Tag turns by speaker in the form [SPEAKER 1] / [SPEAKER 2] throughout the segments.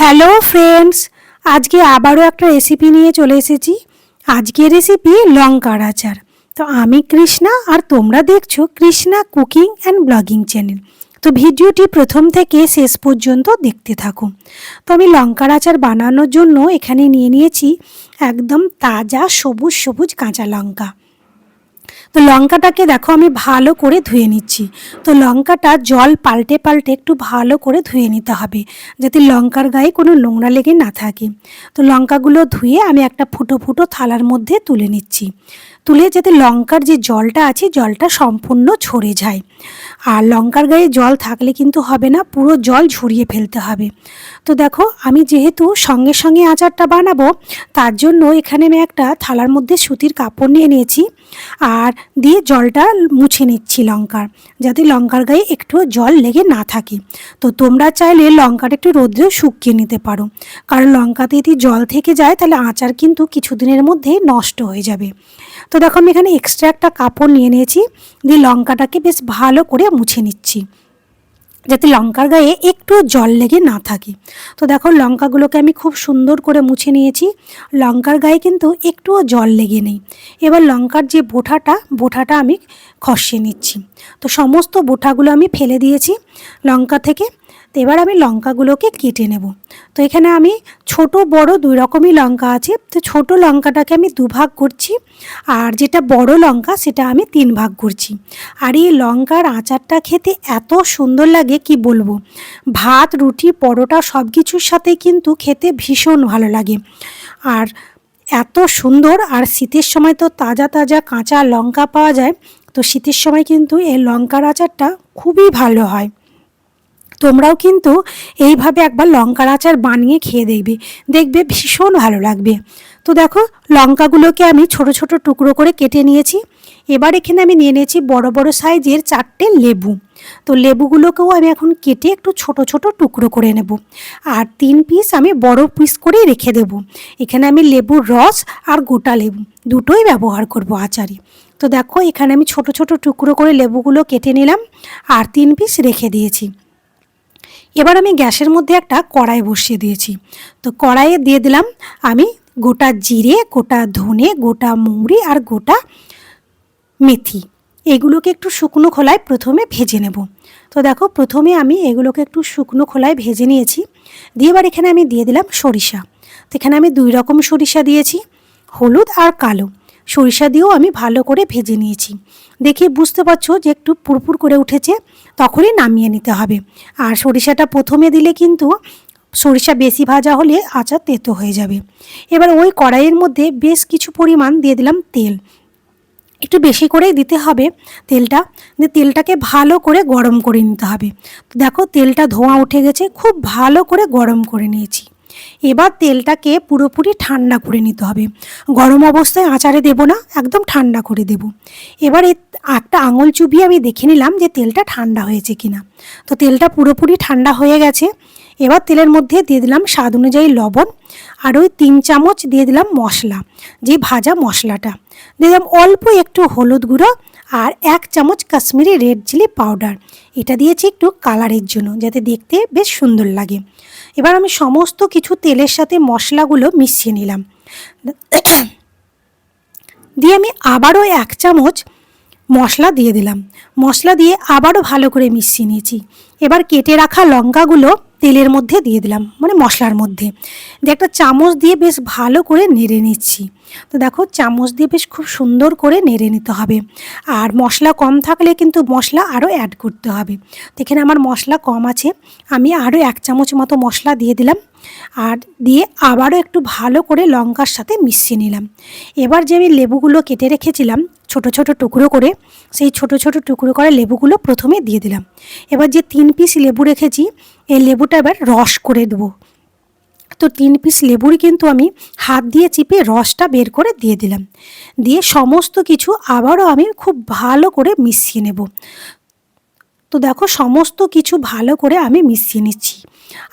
[SPEAKER 1] Hello friends, আজকে আবারও একটা রেসিপি নিয়ে চলে এসেছি। আজকের রেসিপি লঙ্কার আচার। তো আমি কৃষ্ণা আর তোমরা দেখছ Krishna cooking and blogging channel. তো ভিডিওটি প্রথম থেকে শেষ পর্যন্ত দেখতে থাকো। তো আমি লঙ্কার আচার বানানোর জন্য এখানে নিয়ে নিয়েছি একদম তাজা সবুজ সবুজ কাঁচা লঙ্কা। তো লঙ্কাটাকে দেখো আমি ভালো করে ধুয়ে নিচ্ছি। তো লঙ্কাটা জল পাল্টে পাল্টে একটু ভালো করে ধুয়ে নিতে হবে, যাতে লঙ্কার গায়ে কোনো নোংরা লেগে না থাকে। তো লঙ্কাগুলো ধুয়ে আমি একটা ফুটো ফুটো থালার মধ্যে তুলে নিচ্ছি। তুলে যাতে লঙ্কার যে জলটা আছে, জলটা সম্পূর্ণ ঝরে যায়। আর লঙ্কার গায়ে জল থাকলে কিন্তু হবে না, পুরো জল ঝরিয়ে ফেলতে হবে। তো দেখো আমি যেহেতু সঙ্গে সঙ্গে আচারটা বানাবো, তার জন্য এখানে আমি একটা থালার মধ্যে সুতির কাপড় নিয়ে নিয়েছি। আর দিয়ে জলটা মুছে নিচ্ছি লঙ্কার, যাতে লঙ্কার গায়ে একটু জল লেগে না থাকে। তো তোমরা চাইলে লঙ্কাটা একটু রোদ্রে শুকিয়ে নিতে পারো। কারণ লঙ্কাতে যদি জল থেকে যায়, তাহলে আচার কিন্তু কিছু দিনের মধ্যে নষ্ট হয়ে যাবে। তো দেখো আমি এখানে এক্সট্রা একটা কাপড় নিয়ে নিয়েছি, দিয়ে লঙ্কাটাকে বেশ ভালো করে মুছে নিচ্ছি। যাতে লঙ্কার গায়ে একটু জল লেগে না থাকে। তো দেখো লঙ্কাগুলোকে আমি খুব সুন্দর করে মুছে নিয়েছি। লঙ্কার গায়ে কিন্তু একটুও জল লেগে নেই। এবার লঙ্কার যে বোঠাটা বোঠাটা আমি খসিয়ে নিচ্ছি। তো সমস্ত বোঠাগুলো আমি ফেলে দিয়েছি লঙ্কা থেকে। তো এবার আমি লঙ্কাগুলোকে কেটে নেব। তো এখানে আমি ছোট, বড় দুই রকমই লঙ্কা আছে। তো ছোট লঙ্কাটাকে আমি দুভাগ করছি আর যেটা বড় লঙ্কা সেটা আমি তিন ভাগ করছি। আর এই লঙ্কার আচারটা খেতে এত সুন্দর লাগে, কি বলব? ভাত, রুটি, পরোটা সব কিছুর সাথে কিন্তু খেতে ভীষণ ভালো লাগে। আর এত সুন্দর, আর শীতের সময় তো তাজা তাজা কাঁচা লঙ্কা পাওয়া যায়। তো শীতের সময় কিন্তু এই লঙ্কার আচারটা খুবই ভালো হয়। তোমরাও কিন্তু এইভাবে একবার লঙ্কার আচার বানিয়ে খেয়ে দেখবে। দেখবে ভীষণ ভালো লাগবে। তো দেখো, লঙ্কাগুলোকে আমি ছোট ছোট টুকরো করে কেটে নিয়েছি। এবার এখানে আমি নিয়ে নিয়েছি বড় বড় সাইজের চারটে লেবু। তো লেবুগুলোকেও আমি এখন কেটে একটু ছোট ছোট টুকরো করে নেব। আর তিন পিস আমি বড় পিস করেই রেখে দেব। এখানে আমি লেবুর রস আর গোটা লেবু, দুটোই ব্যবহার করব আচারে। তো দেখো, এখানে আমি ছোট ছোট টুকরো করে লেবুগুলো কেটে নিলাম। আর তিন পিস রেখে দিয়েছি। এবার আমি গ্যাসের মধ্যে একটা কড়াই বসিয়ে দিয়েছি। তো কড়াইয়ে দিয়ে দিলাম আমি গোটা জিরে, গোটা ধনে, গোটা মৌরি আর গোটা মেথি। এগুলোকে একটু শুকনো খোলায় প্রথমে ভেজে নেব। তো দেখো, প্রথমে আমি এগুলোকে একটু শুকনো খোলায় ভেজে নিয়েছি। দিয়ে এবার এখানে আমি দিয়ে দিলাম সরিষা। তো এখানে আমি দুই রকম সরিষা দিয়েছি, হলুদ আর কালো। সরিষা দিয়েও আমি ভালো করে ভেজে নিয়েছি। দেখে বুঝতে পারছ যে একটু পুরপুর করে উঠেছে। তখনই নামিয়ে নিতে হবে। আর সরিষাটা প্রথমে দিলে কিন্তু সরিষা বেশি ভাজা হলে আচার তেতো হয়ে যাবে। এবার ওই কড়াইয়ের মধ্যে বেশ কিছু পরিমাণ দিয়ে দিলাম তেল। একটু বেশি করেই দিতে হবে তেলটা। তেলটাকে ভালো করে গরম করে নিতে হবে। দেখো তেলটা ধোঁয়া উঠে গেছে, খুব ভালো করে গরম করে নিয়েছি। এবার তেলটাকে পুরোপুরি ঠান্ডা করে নিতে হবে। গরম অবস্থায় আচারে দেব না, একদম ঠান্ডা করে দেব। এবার একটা আঙুল চুবিয়ে আমি দেখে নিলাম যে তেলটা ঠান্ডা হয়েছে কিনা। তো তেলটা পুরোপুরি ঠান্ডা হয়ে গেছে। এবার তেলের মধ্যে দিয়ে দিলাম স্বাদ অনুযায়ী লবণ আর ওই তিন চামচ দিয়ে দিলাম মশলা, যে ভাজা মশলাটা। দিয়ে দিলাম অল্প একটু হলুদ গুঁড়ো আর এক চামচ কাশ্মীরি রেড চিলি পাউডার। এটা দিয়েছি একটু কালারের জন্য, যাতে দেখতে বেশ সুন্দর লাগে। এবার আমি সমস্ত কিছু তেলের সাথে মশলাগুলো মিশিয়ে নিলাম। দিয়ে আমি আবারও এক চামচ মশলা দিয়ে দিলাম। মশলা দিয়ে আবারও ভালো করে মিশিয়ে নিয়েছি। এবার কেটে রাখা লঙ্কাগুলো তেলের মধ্যে দিয়ে দিলাম মানে মশলার মধ্যে। দিয়ে একটা চামচ দিয়ে বেশ ভালো করে নেড়ে নিচ্ছি। তো দেখো চামচ দিয়ে বেশ খুব সুন্দর করে নেড়ে নিতে হবে। আর মশলা কম থাকলে কিন্তু মশলা আরও অ্যাড করতে হবে। তো এখানে আমার মশলা কম আছে, আমি আরও এক চামচ মতো মশলা দিয়ে দিলাম। আর দিয়ে আবারও একটু ভালো করে লঙ্কার সাথে মিশিয়ে নিলাম। এবার যে আমি লেবুগুলো কেটে রেখেছিলাম, ছোট ছোট টুকরো করে, সেই ছোট ছোট টুকরো করে লেবুগুলো প্রথমে দিয়ে দিলাম। এবার যে তিন পিস লেবু রেখেছি, এই লেবুটা এবার রস করে দেবো। তো তিন পিস লেবুর কিন্তু আমি হাত দিয়ে চিপে রসটা বের করে দিয়ে দিলাম। দিয়ে সমস্ত কিছু আবারও আমি খুব ভালো করে মিশিয়ে নেব। তো দেখো সমস্ত কিছু ভালো করে আমি মিশিয়ে নিচ্ছি।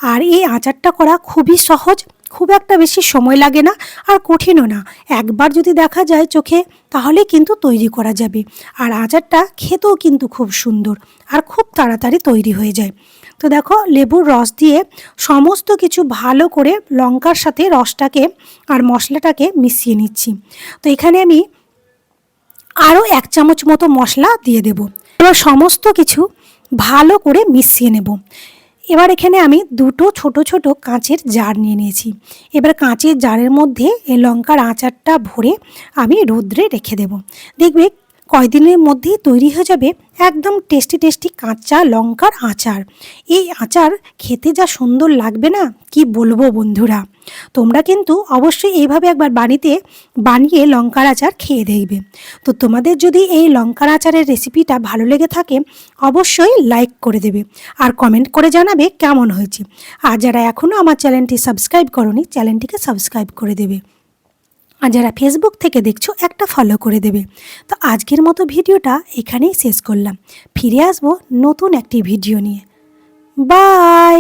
[SPEAKER 1] আর এই আচারটা করা খুবই সহজ। খুব একটা বেশি সময় লাগে না আর কঠিনও না। একবার যদি দেখা যায় চোখে, তাহলে কিন্তু তৈরি করা যাবে। আর আচারটা খেতেও কিন্তু খুব সুন্দর আর খুব তাড়াতাড়ি তৈরি হয়ে যায়। তো দেখো, লেবুর রস দিয়ে সমস্ত কিছু ভালো করে লঙ্কার সাথে রসটাকে আর মশলাটাকে মিশিয়ে নিচ্ছি। তো এখানে আমি আরও এক চামচ মতো মশলা দিয়ে দেব। এবার সমস্ত কিছু ভালো করে মিশিয়ে নেব। এবার এখানে আমি দুটো ছোট ছোট কাঁচের জার নিয়ে নিয়েছি। এবার কাঁচের জারের মধ্যে এই লঙ্কার আচারটা ভরে আমি রোদ্রে রেখে দেব। দেখবে কয়দিনের মধ্যেই তৈরি হয়ে যাবে একদম টেস্টি টেস্টি কাঁচা লঙ্কার আচার। এই আচার খেতে যা সুন্দর লাগবে না? কি বলব বন্ধুরা? তোমরা কিন্তু অবশ্যই এইভাবে একবার বাড়িতে বানিয়ে লঙ্কার আচার খেয়ে দেখবে। তো তোমাদের যদি এই লঙ্কার আচারের রেসিপিটা ভালো লেগে থাকে, অবশ্যই লাইক করে দেবে আর কমেন্ট করে জানাবে কেমন হয়েছে। আর যারা এখনও আমার চ্যানেলটি সাবস্ক্রাইব করনি, চ্যানেলটিকে সাবস্ক্রাইব করে দেবে। আর যারা ফেসবুক থেকে দেখছ, একটা ফলো করে দেবে। তো আজকের মতো ভিডিওটা এখানেই শেষ করলাম। ফিরে আসব নতুন একটি ভিডিও নিয়ে। বাই